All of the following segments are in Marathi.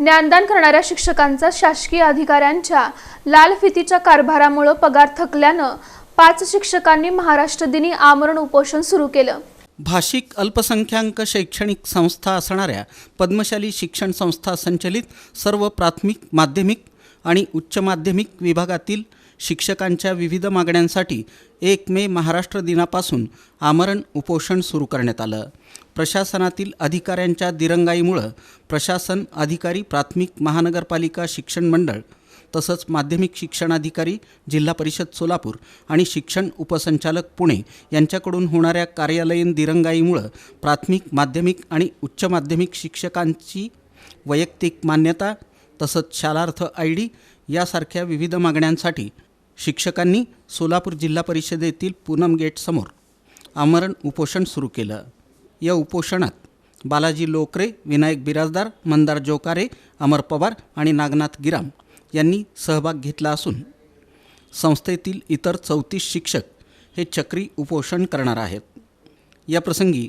ज्ञानदान करणाऱ्या शिक्षकांचा शासकीय अधिकाऱ्यांच्या लाल फितीच्या कारभारामुळे पगार थकल्यानं पाच शिक्षकांनी महाराष्ट्र दिनी आमरण उपोषण सुरू केलं. भाषिक अल्पसंख्याक शैक्षणिक संस्था असणाऱ्या पद्मशाली शिक्षण संस्था संचलित सर्व प्राथमिक माध्यमिक आणि उच्च माध्यमिक विभागातील शिक्षकांच्या विविध मागण्यांसाठी एक मे महाराष्ट्र दिनापासून आमरण उपोषण सुरू करण्यात आलं. प्रशासनातील अधिकाऱ्यांच्या दिरंगाईमुळं प्रशासन अधिकारी प्राथमिक महानगरपालिका शिक्षण मंडळ तसंच माध्यमिक शिक्षणाधिकारी जिल्हा परिषद सोलापूर आणि शिक्षण उपसंचालक पुणे यांच्याकडून होणाऱ्या कार्यालयीन दिरंगाईमुळं प्राथमिक माध्यमिक आणि उच्च माध्यमिक शिक्षकांची वैयक्तिक मान्यता तसंच शालार्थ आय डी यासारख्या विविध मागण्यांसाठी शिक्षकांनी सोलापूर जिल्हा परिषदेतील पूनम गेटसमोर आमरण उपोषण सुरू केलं. या उपोषणात बालाजी लोकरे विनायक बिराजदार मंदार जोकारे अमर पवार आणि नागनाथ गिराम यांनी सहभाग घेतला असून संस्थेतील इतर चौतीस शिक्षक हे चक्री उपोषण करणार आहेत. या प्रसंगी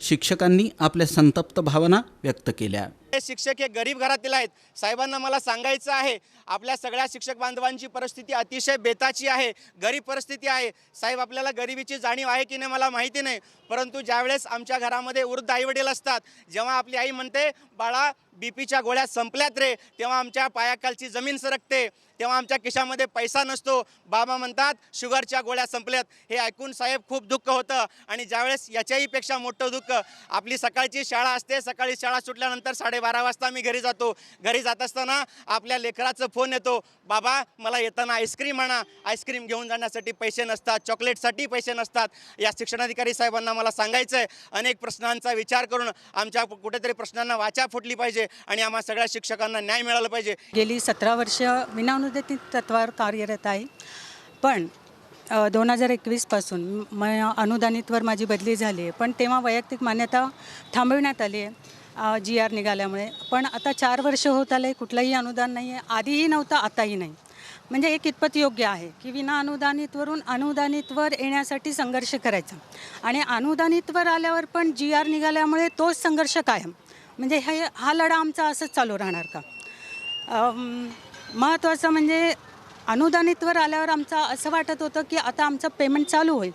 शिक्षकांनी आपल्या संतप्त भावना व्यक्त केल्या. हे शिक्षक हे गरीब घरातील आहेत. साहेबांना मला सांगायचं आहे आपल्या सगळ्या शिक्षक बांधवांची परिस्थिती अतिशय बेताची आहे गरीब परिस्थिती आहे. साहेब आपल्याला गरिबीची जाणीव आहे की नाही मला माहिती नाही परंतु ज्यावेळेस आमच्या घरामध्ये वृद्ध आईवडील असतात जेव्हा आपली आई म्हणते बाळा बी पीच्या गोळ्या संपल्यात रे तेव्हा आमच्या पायाखालची जमीन सरकते तेव्हा आमच्या खिशामध्ये पैसा नसतो. बाबा म्हणतात शुगरच्या गोळ्या संपल्यात. हे ऐकून साहेब खूप दुःख होतं आणि ज्यावेळेस याच्याहीपेक्षा मोठं दुःख आपली सकाळची शाळा असते सकाळी शाळा सुटल्यानंतर साडे साडेबारा वाजता मी घरी जातो. घरी जात असताना आपल्या लेकराचं फोन येतो बाबा मला येताना आईस्क्रीम आणा. आईस्क्रीम घेऊन जाण्यासाठी पैसे नसतात. चॉकलेटसाठी पैसे नसतात. या शिक्षणाधिकारी साहेबांना मला सांगायचं आहे अनेक प्रश्नांचा विचार करून आमच्या कुठेतरी प्रश्नांना वाचा फुटली पाहिजे आणि आम्हा सगळ्या शिक्षकांना न्याय मिळाला पाहिजे. गेली सतरा वर्ष विनानुदानित तत्वावर कार्यरत आहे. पण दोन हजार एकवीसपासून म अनुदानितवर माझी बदली झाली आहे. पण तेव्हा वैयक्तिक मान्यता थांबविण्यात आली आहे. जी आर निघाल्यामुळे. पण आता चार वर्ष होत आले कुठलंही अनुदान नाही आहे आधीही नव्हतं आताही नाही. म्हणजे हे कितपत योग्य आहे? की विना अनुदानितवरून अनुदानितवर येण्यासाठी संघर्ष करायचा. आणि अनुदानितवर आल्यावर पण जी आर निघाल्यामुळे तोच संघर्ष कायम. म्हणजे हे हा लढा आमचा असंच चालू राहणार का? महत्त्वाचं म्हणजे अनुदानितवर आल्यावर आमचं असं वाटत होतं की आता आमचं पेमेंट चालू होईल.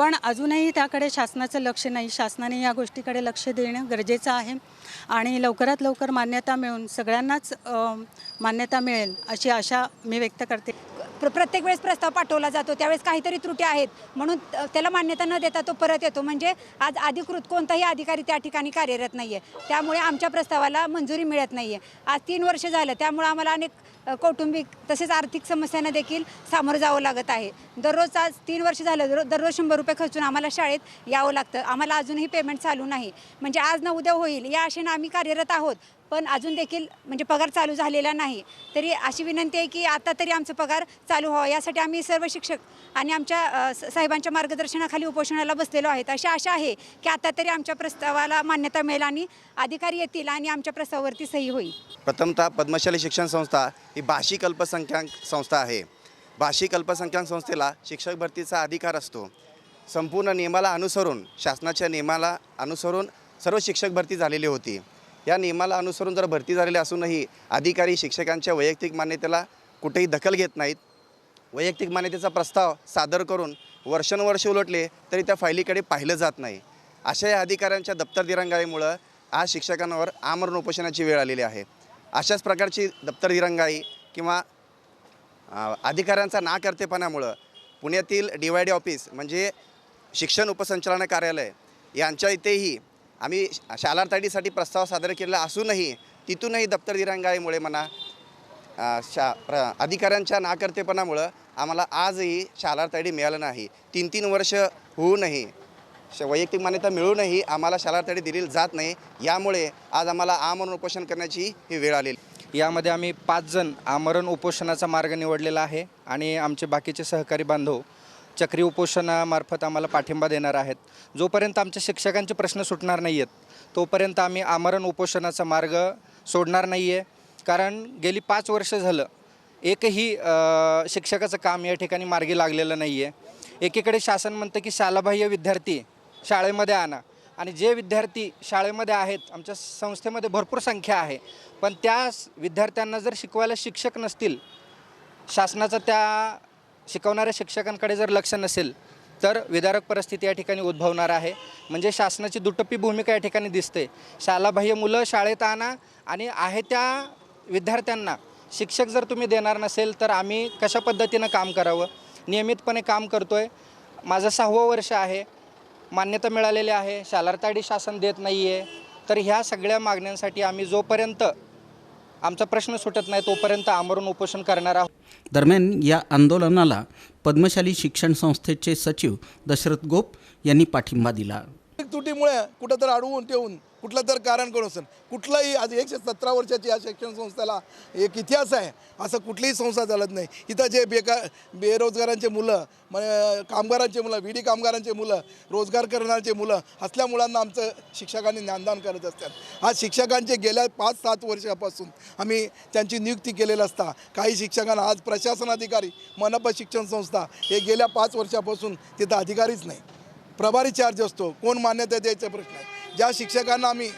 पण अजूनही त्याकडे शासनाचं लक्ष नाही. शासनाने या गोष्टीकडे लक्ष देणं गरजेचं आहे आणि लवकरात लवकर मान्यता मिळून सगळ्यांनाच मान्यता मिळेल अशी आशा मी व्यक्त करते. प्र प्रत्येक वेळेस प्रस्ताव पाठवला जातो त्यावेळेस काहीतरी त्रुटी आहेत. म्हणून त्याला मान्यता न देता तो परत येतो. म्हणजे आज अधिकृत कोणताही अधिकारी त्या ठिकाणी कार्यरत नाही आहे त्यामुळे आमच्या प्रस्तावाला मंजुरी मिळत नाही आहे आज तीन वर्ष झालं त्यामुळे आम्हाला अनेक कौटुंबिक तसेच आर्थिक समस्यांना देखील सामोरं जावं लागत आहे. दररोज आज तीन वर्ष झालं दर दररोज शंभर रुपये खर्चून आम्हाला शाळेत यावं लागतं. आम्हाला अजूनही पेमेंट चालू नाही. म्हणजे आज ना उद्या होईल या आशेनं आम्ही कार्यरत आहोत. पण अजून देखील म्हणजे पगार चालू झालेला नाही. तरी अशी विनंती आहे की आता तरी आमचा पगार चालू व्हावा. यासाठी आम्ही सर्व शिक्षक आणि आमच्या स- साहेबांच्या मार्गदर्शनाखाली उपोषणाला बसलेलो आहेत. अशी आशा आहे की आता तरी आमच्या प्रस्तावाला मान्यता मिळेल आणि अधिकारी येतील आणि आमच्या प्रस्तावावरती सही होईल. प्रथमतः पद्मशाली शिक्षण संस्था ही भाषिक अल्पसंख्याक संस्था आहे. भाषिक अल्पसंख्याक संस्थेला शिक्षक भरतीचा अधिकार असतो. संपूर्ण नियमाला अनुसरून शासनाच्या नियमाला अनुसरून सर्व शिक्षक भरती झालेली होती. या नियमाला अनुसरून जर भरती झालेली असूनही अधिकारी शिक्षकांच्या वैयक्तिक मान्यतेला कुठेही दखल घेत नाहीत. वैयक्तिक मान्यतेचा प्रस्ताव सादर करून वर्षानुवर्ष उलटले तरी त्या फायलीकडे पाहिलं जात नाही. अशा या अधिकाऱ्यांच्या दप्तर दिरंगाईमुळं आज शिक्षकांवर आमरण उपोषणाची वेळ आलेली आहे. अशाच प्रकारची दप्तर दिरंगाई किंवा अधिकाऱ्यांचा नाकर्तेपणामुळं पुण्यातील डी वाय डी ऑफिस म्हणजे शिक्षण उपसंचालन कार्यालय यांच्या इथेही आम्ही शालारताडीसाठी प्रस्ताव सादर केलेला असूनही तिथूनही दप्तर दिरंगाईमुळे म्हणा शा प्र अधिकाऱ्यांच्या नाकर्तेपणामुळं आम्हाला आजही शालारताडी मिळालं नाही. तीन तीन वर्ष होऊनही श वैयक्तिक मान्यता मिळूनही आम्हाला शालारताडी दिली जात नाही. यामुळे आज आम्हाला आमरण उपोषण करण्याची ही वेळ आलेली. यामध्ये आम्ही पाच जण आमरण उपोषणाचा मार्ग निवडलेला आहे आणि आमचे बाकीचे सहकारी बांधव चक्री उपोषणामार्फत आम्हाला पाठिंबा देणार आहेत. जोपर्यंत आमच्या शिक्षकांचे प्रश्न सुटणार नाही आहेत तोपर्यंत आम्ही आमरण उपोषणाचा मार्ग सोडणार नाही आहे कारण गेली पाच वर्ष झालं एकही शिक्षकाचं काम या ठिकाणी मार्गी लागलेलं नाही आहे एकीकडे शासन म्हणतं की शालाबाह्य विद्यार्थी शाळेमध्ये आणा आणि जे विद्यार्थी शाळेमध्ये आहेत आमच्या संस्थेमध्ये भरपूर संख्या आहे. पण त्या विद्यार्थ्यांना जर शिकवायला शिक्षक नसतील शासनाचं त्या शिकवणाऱ्या शिक्षकांकडे जर लक्ष नसेल तर विदारक परिस्थिती या ठिकाणी उद्भवणार आहे. म्हणजे शासनाची दुटप्पी भूमिका या ठिकाणी दिसते. शालाबाह्य मुलं शाळेत आणा आणि आहे त्या विद्यार्थ्यांना शिक्षक जर तुम्ही देणार नसेल तर आम्ही कशा पद्धतीनं काम करावं? नियमितपणे काम करतो आहे माझं सहावं वर्ष आहे. मान्यता मिळालेली आहे. शालारताडी शासन देत नाही आहे तर ह्या सगळ्या मागण्यांसाठी आम्ही जोपर्यंत आमचा प्रश्न सुटत नाही तोपर्यंत आमरण उपोषण करणार आहोत. दरम्यान या आंदोलनाला पद्मशाली शिक्षण संस्थेचे सचिव दशरथ गोप यांनी पाठिंबा दिला. तुटीमुळे कुठं तर अडवून ठेवून कुठलं तर कारण कोण असेल? कुठलाही आज एकशे सतरा वर्षाची या शिक्षण संस्थेला एक इतिहास आहे. असं कुठलीही संस्था चालत नाही. इथं जे बेकार बेरोजगारांचे मुलं म्हणजे कामगारांचे मुलं विडी कामगारांचे मुलं रोजगार करणाऱ्यांचे मुलं असल्या मुलांना आमचं शिक्षकांनी ज्ञानदान करत असतात. आज शिक्षकांचे गेल्या पाच सात वर्षापासून आम्ही त्यांची नियुक्ती केलेली असता. काही शिक्षकांना आज प्रशासन अधिकारी मनपा शिक्षण संस्था हे गेल्या पाच वर्षापासून तिथं अधिकारीच नाही. प्रभारी चार्ज असतो. कोण मान्यता द्यायचा प्रश्न? ज्या शिक्षकांना आम्ही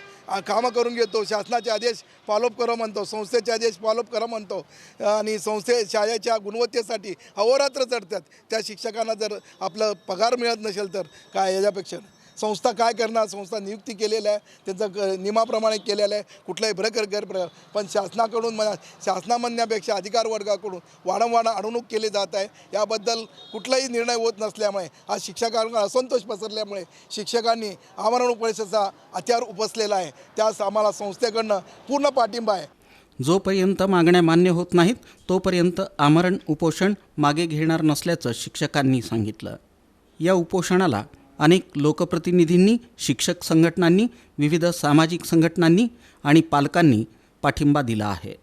कामं करून घेतो शासनाचे आदेश फॉलोअप करा म्हणतो संस्थेचे आदेश फॉलोअप करा म्हणतो आणि संस्थे शाळेच्या गुणवत्तेसाठी अहोरात्र चढतात. त्या शिक्षकांना जर आपलं पगार मिळत नसेल तर काय याच्यापेक्षा? संस्था काय करणार? संस्था नियुक्ती केलेल्या आहे. त्यांचं क नियमाप्रमाणे केलेलं आहे. कुठलाही भ्रकर गैरप्रकार पण शासनाकडून म्हणा शासना म्हणण्यापेक्षा अधिकार वर्गाकडून वारंवार अडवणूक केली जात आहे. याबद्दल कुठलाही निर्णय होत नसल्यामुळे आज शिक्षकांना असंतोष पसरल्यामुळे शिक्षकांनी आमरण परिषदेचा हत्यार उपसलेला आहे. त्यास आम्हाला संस्थेकडनं पूर्ण पाठिंबा आहे. जोपर्यंत मागण्या मान्य होत नाहीत तोपर्यंत आमरण उपोषण मागे घेणार नसल्याचं शिक्षकांनी सांगितलं. या उपोषणाला अनेक लोकप्रतिनिधींनी शिक्षक संघटनांनी विविध सामाजिक संघटनांनी आणि पालकांनी पाठिंबा दिला आहे.